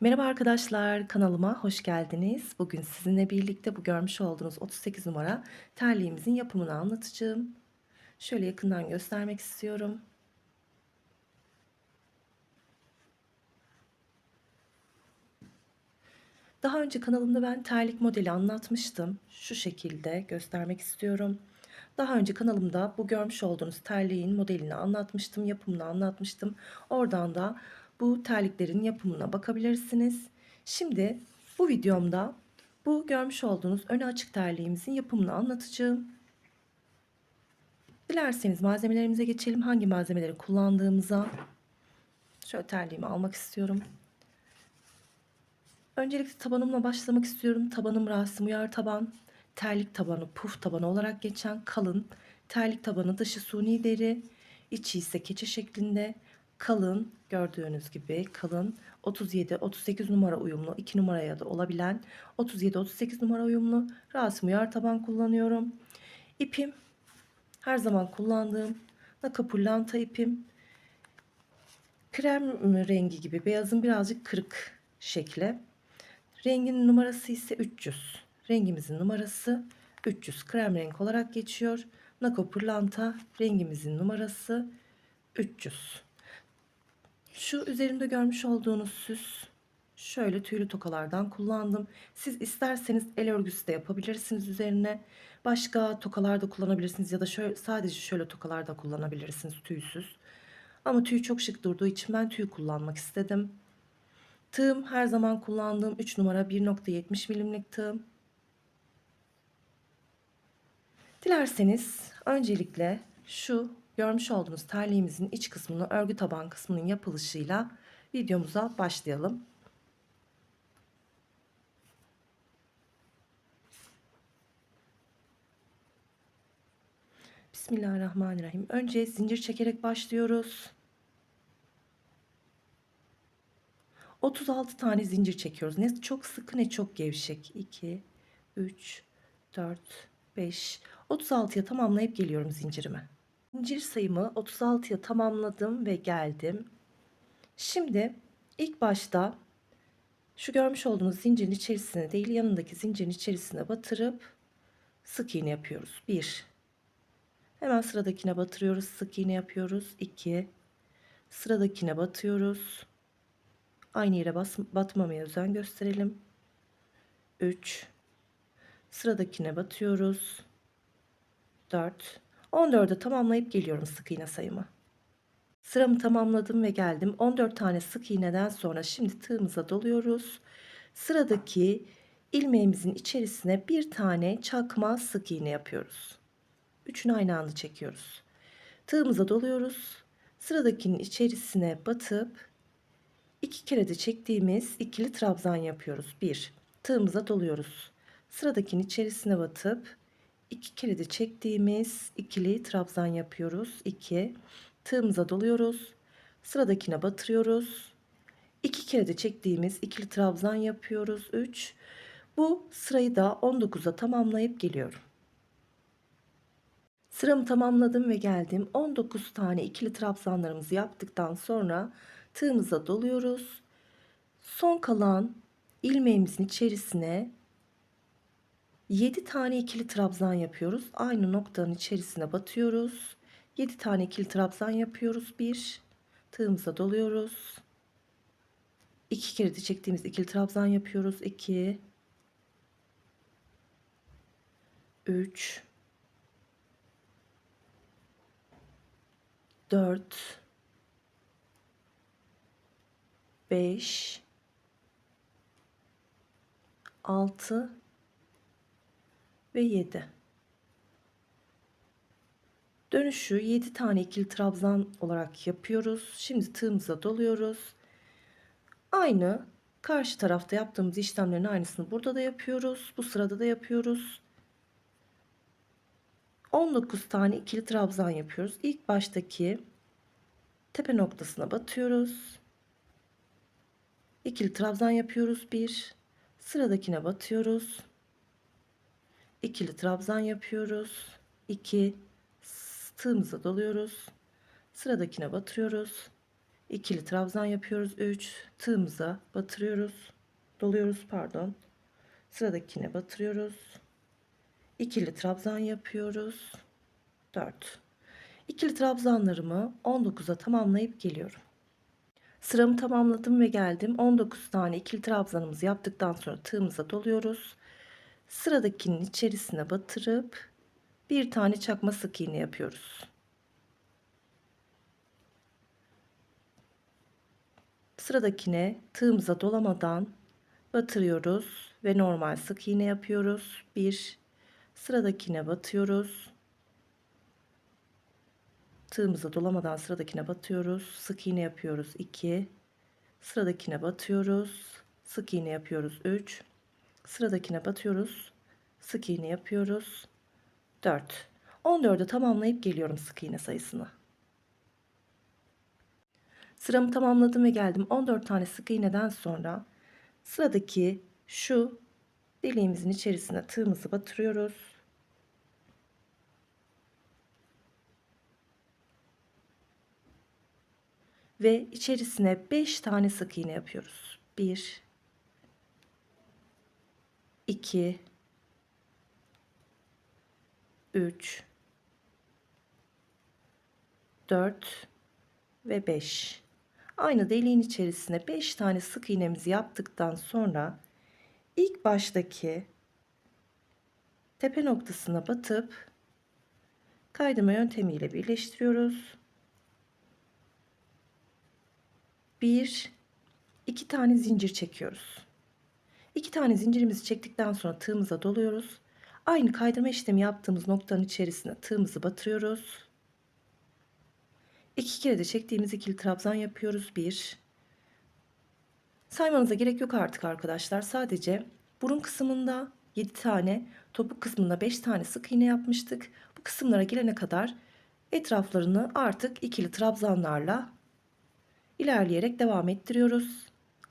Merhaba arkadaşlar, kanalıma hoş geldiniz. Bugün sizinle birlikte bu görmüş olduğunuz 38 numara terliğimizin yapımını anlatacağım. Şöyle yakından göstermek istiyorum. Daha önce kanalımda ben terlik modeli anlatmıştım. Şu şekilde göstermek istiyorum. Daha önce kanalımda bu görmüş olduğunuz terliğin modelini anlatmıştım, yapımını anlatmıştım. Oradan da bu terliklerin yapımına bakabilirsiniz. Şimdi bu videomda bu görmüş olduğunuz önü açık terliğimizin yapımını anlatacağım. Dilerseniz malzemelerimize geçelim. Hangi malzemeleri kullandığımıza. Şöyle terliğimi almak istiyorum. Öncelikle tabanımla başlamak istiyorum. Tabanım Rasim Uyar taban. Terlik tabanı puf tabanı olarak geçen kalın. Terlik tabanı dışı suni deri. içi ise keçe şeklinde. Kalın gördüğünüz gibi kalın 37-38 numara uyumlu 2 numaraya da olabilen 37-38 numara uyumlu Rasim Uyar taban kullanıyorum. İpim her zaman kullandığım Nakapullanta ipim. Krem rengi gibi beyazın birazcık kırık şekli. Rengin numarası ise 300. Rengimizin numarası 300 krem renk olarak geçiyor. Nako pırlanta rengimizin numarası 300. Şu üzerimde görmüş olduğunuz süs şöyle tüylü tokalardan kullandım. Siz isterseniz el örgüsü de yapabilirsiniz üzerine. Başka tokalar da kullanabilirsiniz ya da şöyle, sadece şöyle tokalar da kullanabilirsiniz tüysüz. Ama tüy çok şık durduğu için ben tüy kullanmak istedim. Tığım her zaman kullandığım 3 numara 1.70 milimlik tığım. Dilerseniz öncelikle şu görmüş olduğunuz terliğimizin iç kısmını örgü taban kısmının yapılışıyla videomuza başlayalım. Bismillahirrahmanirrahim. Önce zincir çekerek başlıyoruz. 36 tane zincir çekiyoruz. Ne çok sıkı ne çok gevşek. 2, 3, 4, 5, 36'ya tamamlayıp geliyorum zincirime. Zincir sayımı 36'ya tamamladım ve geldim. Şimdi ilk başta şu görmüş olduğunuz zincirin içerisine değil yanındaki zincirin içerisine batırıp sık iğne yapıyoruz. 1 Hemen sıradakine batırıyoruz. Sık iğne yapıyoruz. 2 Sıradakine batıyoruz. Aynı yere bas, batmamaya özen gösterelim. 3 Sıradakine batıyoruz. 4 14'ü tamamlayıp geliyorum sık iğne sayımı. Sıramı tamamladım ve geldim. 14 tane sık iğneden sonra şimdi tığımıza doluyoruz. Sıradaki ilmeğimizin içerisine bir tane çakma sık iğne yapıyoruz. Üçünü aynı anda çekiyoruz. Tığımıza doluyoruz. Sıradakinin içerisine batıp iki kere de çektiğimiz ikili trabzan yapıyoruz. Bir, tığımıza doluyoruz. Sıradakinin içerisine batıp iki de çektiğimiz ikili trabzan yapıyoruz. 2 tığımıza doluyoruz. Sıradakine batırıyoruz. İki kere de çektiğimiz ikili trabzan yapıyoruz. 3 bu sırayı da 19'a tamamlayıp geliyorum. Sıramı tamamladım ve geldim. 19 tane ikili trabzanlarımızı yaptıktan sonra tığımıza doluyoruz. Son kalan ilmeğimizin içerisine 7 tane ikili trabzan yapıyoruz. Aynı noktanın içerisine batıyoruz. 7 tane ikili trabzan yapıyoruz. 1 tığımıza doluyoruz. 2 kere de çektiğimiz ikili trabzan yapıyoruz. 2 3 4 5 6 ve 7 dönüşü 7 tane ikili trabzan olarak yapıyoruz. Şimdi tığımıza doluyoruz. Aynı karşı tarafta yaptığımız işlemlerin aynısını burada da yapıyoruz. Bu sırada da yapıyoruz. 19 tane ikili trabzan yapıyoruz. İlk baştaki tepe noktasına batıyoruz. İkili trabzan yapıyoruz. Bir. Sıradakine batıyoruz ikili trabzan yapıyoruz. 2 tığımıza doluyoruz sıradakine batırıyoruz. İkili trabzan yapıyoruz. 3 tığımıza batırıyoruz. Doluyoruz pardon. Sıradakine batırıyoruz. İkili trabzan yapıyoruz. 4 ikili trabzanlarımı 19'a tamamlayıp geliyorum. Sıramı tamamladım ve geldim. 19 tane ikili trabzanımızı yaptıktan sonra tığımıza doluyoruz sıradakinin içerisine batırıp bir tane çakma sık iğne yapıyoruz sıradakine tığımıza dolamadan batırıyoruz ve normal sık iğne yapıyoruz. Bir sıradakine batıyoruz. Tığımıza dolamadan sıradakine batıyoruz. Sık iğne yapıyoruz. 2 sıradakine batıyoruz. Sık iğne yapıyoruz. 3 sıradakine batıyoruz. Sık iğne yapıyoruz. 4 14'ü tamamlayıp geliyorum sık iğne sayısını. Sıramı tamamladım ve geldim. 14 tane sık iğneden sonra sıradaki şu deliğimizin içerisine tığımızı batırıyoruz. Ve içerisine 5 tane sık iğne yapıyoruz. 1 2 3 4 ve 5 aynı deliğin içerisine 5 tane sık iğnemizi yaptıktan sonra ilk baştaki tepe noktasına batıp kaydırma yöntemiyle birleştiriyoruz. Bir, iki tane zincir çekiyoruz. İki tane zincirimizi çektikten sonra tığımıza doluyoruz. Aynı kaydırma işlemi yaptığımız noktanın içerisine tığımızı batırıyoruz. İki kere de çektiğimiz ikili trabzan yapıyoruz. Bir. Saymanıza gerek yok artık arkadaşlar. Sadece burun kısmında 7 tane, topuk kısmında 5 tane sık iğne yapmıştık. Bu kısımlara gelene kadar etraflarını artık ikili trabzanlarla ilerleyerek devam ettiriyoruz.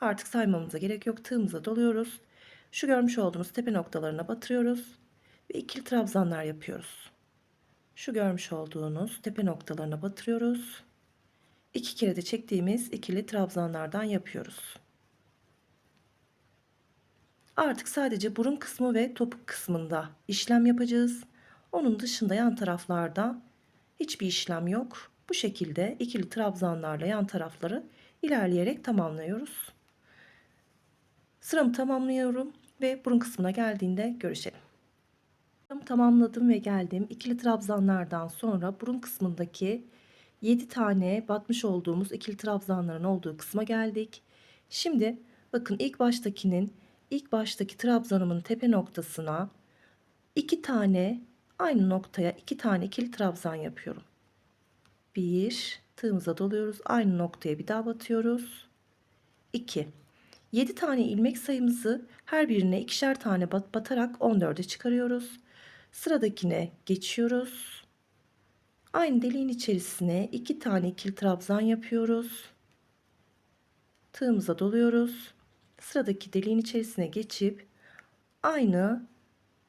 Artık saymamıza gerek yok. Tığımıza doluyoruz. Şu görmüş olduğumuz tepe noktalarına batırıyoruz ve ikili trabzanlar yapıyoruz. Şu görmüş olduğunuz tepe noktalarına batırıyoruz. İki kere de çektiğimiz ikili trabzanlardan yapıyoruz. Artık sadece burun kısmı ve topuk kısmında işlem yapacağız. Onun dışında yan taraflarda hiçbir işlem yok. Bu şekilde ikili trabzanlarla yan tarafları ilerleyerek tamamlıyoruz. Sıramı tamamlıyorum ve burun kısmına geldiğinde görüşelim. Sıramı tamamladım ve geldim. İkili trabzanlardan sonra burun kısmındaki 7 tane batmış olduğumuz ikili trabzanların olduğu kısma geldik. Şimdi bakın ilk baştakinin ilk baştaki trabzanımın tepe noktasına iki tane aynı noktaya iki tane ikili trabzan yapıyorum. Bir tığımıza doluyoruz. Aynı noktaya bir daha batıyoruz. 2 7 tane ilmek sayımızı her birine ikişer tane bat batarak 14'e çıkarıyoruz. Sıradakine geçiyoruz. Aynı deliğin içerisine iki tane ikili trabzan yapıyoruz. Tığımıza doluyoruz. Sıradaki deliğin içerisine geçip aynı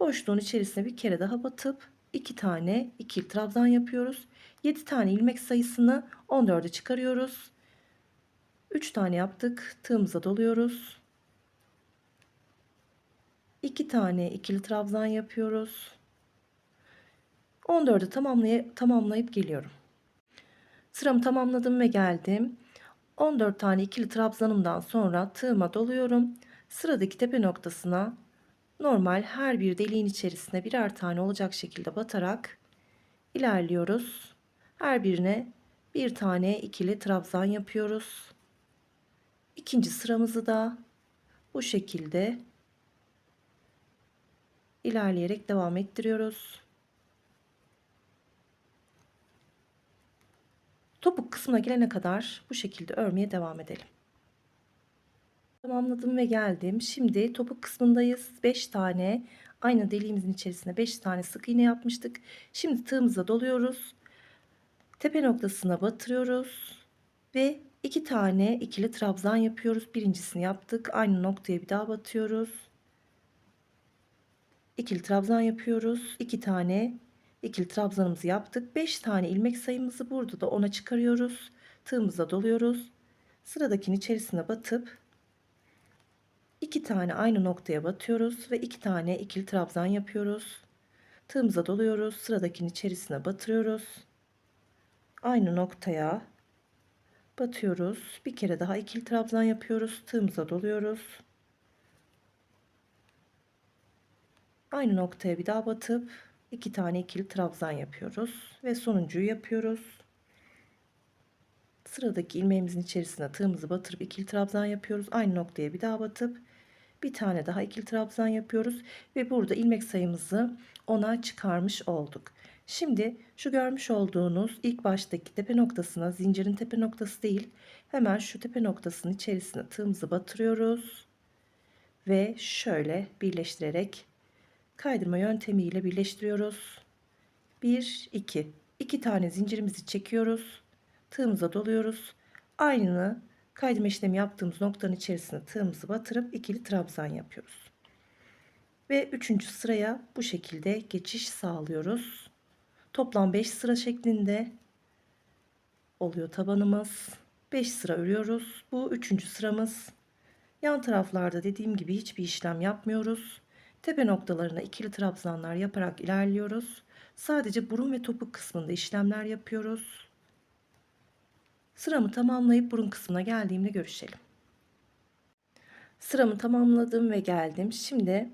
boşluğun içerisine bir kere daha batıp iki tane ikili trabzan yapıyoruz. 7 tane ilmek sayısını 14'e çıkarıyoruz. 3 tane yaptık. Tığımıza doluyoruz. 2 tane ikili trabzan yapıyoruz. 14'ü tamamlay tamamlayıp geliyorum. Sıramı tamamladım ve geldim. 14 tane ikili trabzanımdan sonra tığıma doluyorum. Sıradaki tepe noktasına normal her bir deliğin içerisine birer tane olacak şekilde batarak ilerliyoruz. Her birine bir tane ikili trabzan yapıyoruz. İkinci sıramızı da bu şekilde ilerleyerek devam ettiriyoruz. Topuk kısmına gelene kadar bu şekilde örmeye devam edelim. Tamamladım ve geldim. Şimdi topuk kısmındayız. 5 tane aynı deliğimizin içerisine 5 tane sık iğne yapmıştık. Şimdi tığımıza doluyoruz. Tepe noktasına batırıyoruz ve 2 tane ikili trabzan yapıyoruz. Birincisini yaptık. Aynı noktaya bir daha batıyoruz. İkili trabzan yapıyoruz. 2 tane ikili trabzanımızı yaptık. 5 tane ilmek sayımızı burada da ona çıkarıyoruz. Tığımıza doluyoruz. Sıradakinin içerisine batıp iki tane aynı noktaya batıyoruz ve iki tane ikili trabzan yapıyoruz. Tığımıza doluyoruz. Sıradakinin içerisine batırıyoruz. Aynı noktaya batıyoruz. Bir kere daha ikili trabzan yapıyoruz. Tığımıza doluyoruz. Aynı noktaya bir daha batıp iki tane ikili trabzan yapıyoruz ve sonuncuyu yapıyoruz. Sıradaki ilmeğimizin içerisine tığımızı batırıp ikili trabzan yapıyoruz. Aynı noktaya bir daha batıp bir tane daha ikili trabzan yapıyoruz ve burada ilmek sayımızı 10'a çıkarmış olduk. Şimdi şu görmüş olduğunuz ilk baştaki tepe noktasına zincirin tepe noktası değil hemen şu tepe noktasının içerisine tığımızı batırıyoruz ve şöyle birleştirerek kaydırma yöntemiyle birleştiriyoruz. 1 2 2 tane zincirimizi çekiyoruz. Tığımıza doluyoruz. Aynı kaydırma işlemi yaptığımız noktanın içerisine tığımızı batırıp ikili trabzan yapıyoruz. Ve üçüncü sıraya bu şekilde geçiş sağlıyoruz. Toplam 5 sıra şeklinde oluyor tabanımız. 5 sıra örüyoruz. Bu üçüncü sıramız. Yan taraflarda dediğim gibi hiçbir işlem yapmıyoruz. Tepe noktalarına ikili trabzanlar yaparak ilerliyoruz. Sadece burun ve topuk kısmında işlemler yapıyoruz. Sıramı tamamlayıp burun kısmına geldiğimde görüşelim. Sıramı tamamladım ve geldim. Şimdi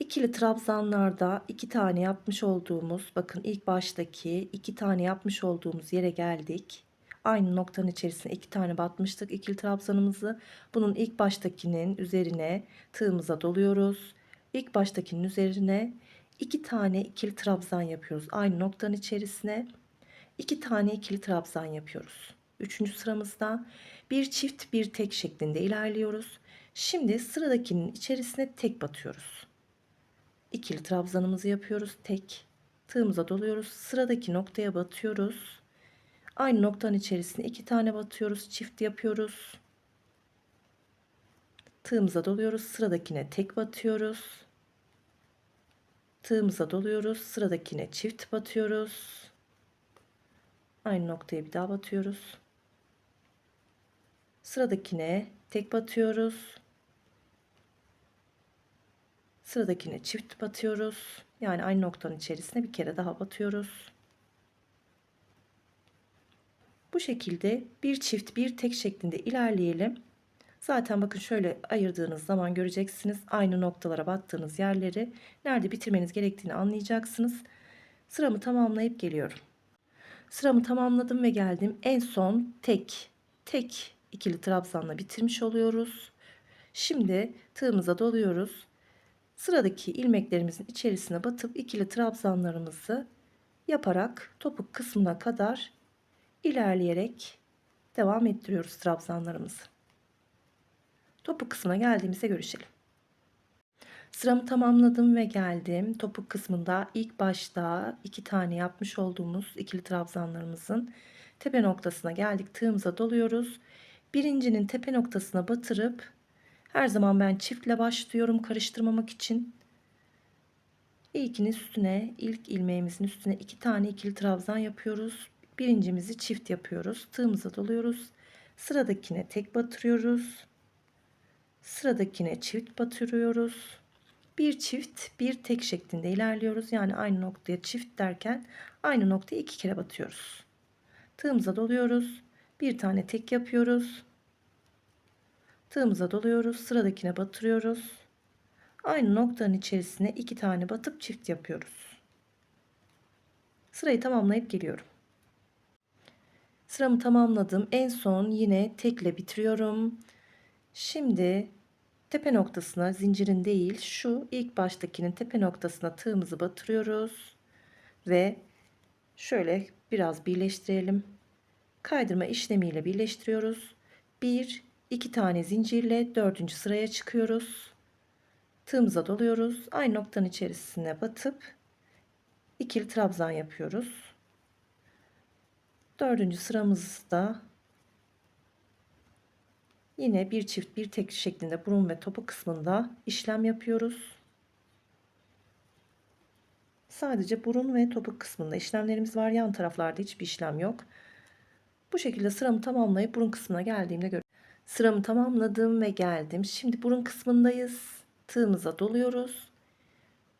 ikili trabzanlarda iki tane yapmış olduğumuz bakın ilk baştaki iki tane yapmış olduğumuz yere geldik. Aynı noktanın içerisine iki tane batmıştık ikili trabzanımızı. Bunun ilk baştakinin üzerine tığımıza doluyoruz. İlk baştakinin üzerine iki tane ikili trabzan yapıyoruz. Aynı noktanın içerisine iki tane ikili trabzan yapıyoruz. Üçüncü sıramızda bir çift bir tek şeklinde ilerliyoruz. Şimdi sıradakinin içerisine tek batıyoruz. İkili trabzanımızı yapıyoruz. Tek tığımıza doluyoruz. Sıradaki noktaya batıyoruz. Aynı noktanın içerisine iki tane batıyoruz. Çift yapıyoruz. Tığımıza doluyoruz. Sıradakine tek batıyoruz. Tığımıza doluyoruz. Sıradakine çift batıyoruz. Aynı noktaya bir daha batıyoruz. Sıradakine tek batıyoruz. Sıradakine çift batıyoruz. Yani aynı noktanın içerisine bir kere daha batıyoruz. Bu şekilde bir çift bir tek şeklinde ilerleyelim. Zaten bakın şöyle ayırdığınız zaman göreceksiniz. Aynı noktalara battığınız yerleri nerede bitirmeniz gerektiğini anlayacaksınız. Sıramı tamamlayıp geliyorum. Sıramı tamamladım ve geldim. En son tek tek ikili trabzanla bitirmiş oluyoruz. Şimdi tığımıza doluyoruz. Sıradaki ilmeklerimizin içerisine batıp ikili trabzanlarımızı yaparak topuk kısmına kadar ilerleyerek devam ettiriyoruz trabzanlarımızı. Topuk kısmına geldiğimizde görüşelim. Sıramı tamamladım ve geldim. Topuk kısmında ilk başta iki tane yapmış olduğumuz ikili trabzanlarımızın tepe noktasına geldik. Tığımıza doluyoruz. Birincinin tepe noktasına batırıp her zaman ben çiftle başlıyorum karıştırmamak için. İlkinin üstüne, ilk ilmeğimizin üstüne iki tane ikili trabzan yapıyoruz. Birincimizi çift yapıyoruz. Tığımıza doluyoruz. Sıradakine tek batırıyoruz. Sıradakine çift batırıyoruz. Bir çift, bir tek şeklinde ilerliyoruz. Yani aynı noktaya çift derken aynı noktaya iki kere batıyoruz. Tığımıza doluyoruz. Bir tane tek yapıyoruz. Tığımıza doluyoruz. Sıradakine batırıyoruz. Aynı noktanın içerisine iki tane batıp çift yapıyoruz. Sırayı tamamlayıp geliyorum. Sıramı tamamladım. En son yine tekle bitiriyorum. Şimdi tepe noktasına zincirin değil şu ilk baştakinin tepe noktasına tığımızı batırıyoruz. Ve şöyle biraz birleştirelim. Kaydırma işlemiyle birleştiriyoruz. Bir, iki tane zincirle dördüncü sıraya çıkıyoruz. Tığımıza doluyoruz. Aynı noktanın içerisine batıp ikili trabzan yapıyoruz. Dördüncü sıramızda yine bir çift bir tek şeklinde burun ve topu kısmında işlem yapıyoruz. Sadece burun ve topuk kısmında işlemlerimiz var. Yan taraflarda hiçbir işlem yok. Bu şekilde sıramı tamamlayıp burun kısmına geldiğimde gör. Sıramı tamamladım ve geldim. Şimdi burun kısmındayız. Tığımıza doluyoruz.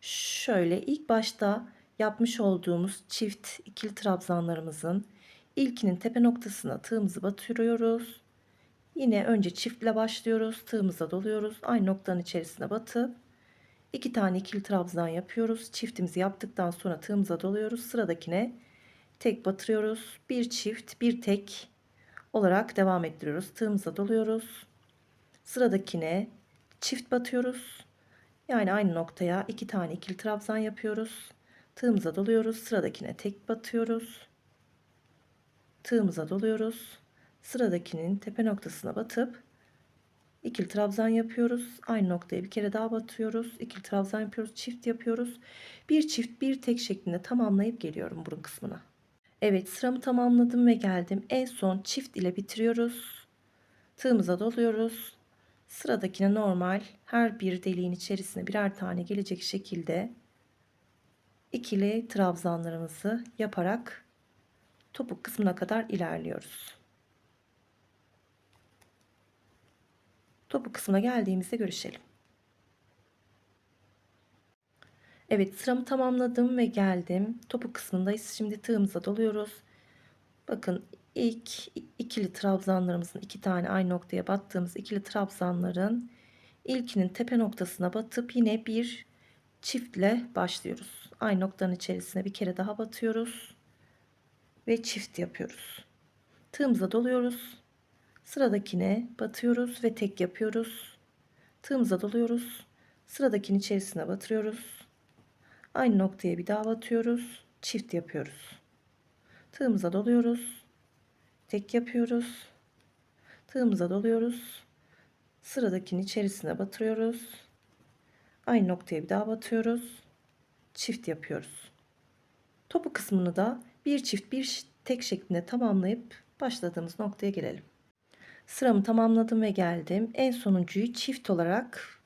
Şöyle ilk başta yapmış olduğumuz çift ikili trabzanlarımızın ilkinin tepe noktasına tığımızı batırıyoruz. Yine önce çiftle başlıyoruz. Tığımıza doluyoruz. Aynı noktanın içerisine batıp iki tane ikili trabzan yapıyoruz. Çiftimizi yaptıktan sonra tığımıza doluyoruz. Sıradakine tek batırıyoruz. Bir çift, bir tek olarak devam ettiriyoruz. Tığımıza doluyoruz. Sıradakine çift batıyoruz. Yani aynı noktaya iki tane ikili trabzan yapıyoruz. Tığımıza doluyoruz. Sıradakine tek batıyoruz. Tığımıza doluyoruz. Sıradakinin tepe noktasına batıp ikili trabzan yapıyoruz. Aynı noktaya bir kere daha batıyoruz. İkili trabzan yapıyoruz. Çift yapıyoruz. Bir çift bir tek şeklinde tamamlayıp geliyorum burun kısmına. Evet sıramı tamamladım ve geldim. En son çift ile bitiriyoruz. Tığımıza doluyoruz. Sıradakine normal her bir deliğin içerisine birer tane gelecek şekilde ikili trabzanlarımızı yaparak topuk kısmına kadar ilerliyoruz. Topuk kısmına geldiğimizde görüşelim. Evet sıramı tamamladım ve geldim. Topuk kısmındayız. Şimdi tığımıza doluyoruz. Bakın ilk ikili trabzanlarımızın iki tane aynı noktaya battığımız ikili trabzanların ilkinin tepe noktasına batıp yine bir çiftle başlıyoruz. Aynı noktanın içerisine bir kere daha batıyoruz ve çift yapıyoruz. Tığımıza doluyoruz. Sıradakine batıyoruz ve tek yapıyoruz. Tığımıza doluyoruz. Sıradakinin içerisine batırıyoruz. Aynı noktaya bir daha batıyoruz. Çift yapıyoruz. Tığımıza doluyoruz. Tek yapıyoruz. Tığımıza doluyoruz. Sıradakinin içerisine batırıyoruz. Aynı noktaya bir daha batıyoruz. Çift yapıyoruz. Topu kısmını da bir çift bir tek şeklinde tamamlayıp başladığımız noktaya gelelim. Sıramı tamamladım ve geldim. En sonuncuyu çift olarak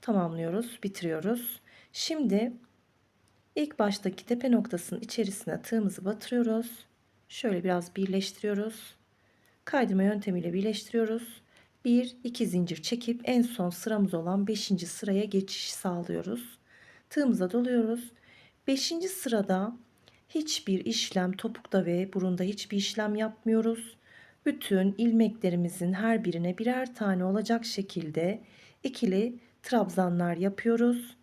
tamamlıyoruz, bitiriyoruz. Şimdi ilk baştaki tepe noktasının içerisine tığımızı batırıyoruz. Şöyle biraz birleştiriyoruz. Kaydırma yöntemiyle birleştiriyoruz. 1 2 zincir çekip en son sıramız olan 5. sıraya geçiş sağlıyoruz. Tığımıza doluyoruz. 5. sırada hiçbir işlem topukta ve burunda hiçbir işlem yapmıyoruz. Bütün ilmeklerimizin her birine birer tane olacak şekilde ikili trabzanlar yapıyoruz.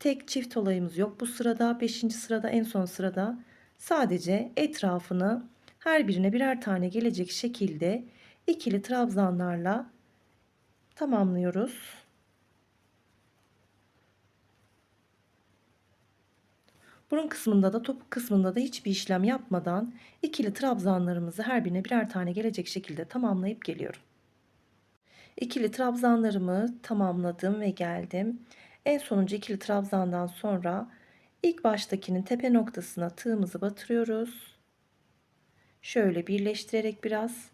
Tek çift olayımız yok bu sırada. 5. sırada en son sırada sadece etrafını her birine birer tane gelecek şekilde ikili trabzanlarla tamamlıyoruz. Burun kısmında da topuk kısmında da hiçbir işlem yapmadan ikili trabzanlarımızı her birine birer tane gelecek şekilde tamamlayıp geliyorum. İkili trabzanlarımı tamamladım ve geldim. En sonuncu ikili trabzandan sonra ilk baştakinin tepe noktasına tığımızı batırıyoruz. Şöyle birleştirerek biraz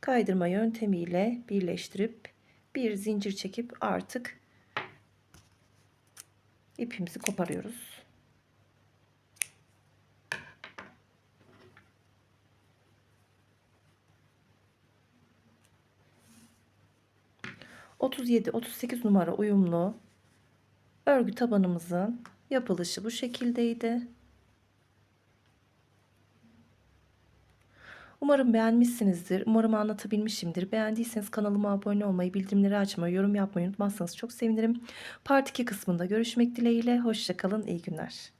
kaydırma yöntemiyle birleştirip bir zincir çekip artık ipimizi koparıyoruz. 37-38 numara uyumlu örgü tabanımızın yapılışı bu şekildeydi. Umarım beğenmişsinizdir. Umarım anlatabilmişimdir. Beğendiyseniz kanalıma abone olmayı, bildirimleri açmayı, yorum yapmayı unutmazsanız çok sevinirim. Part 2 kısmında görüşmek dileğiyle. Hoşçakalın, iyi günler.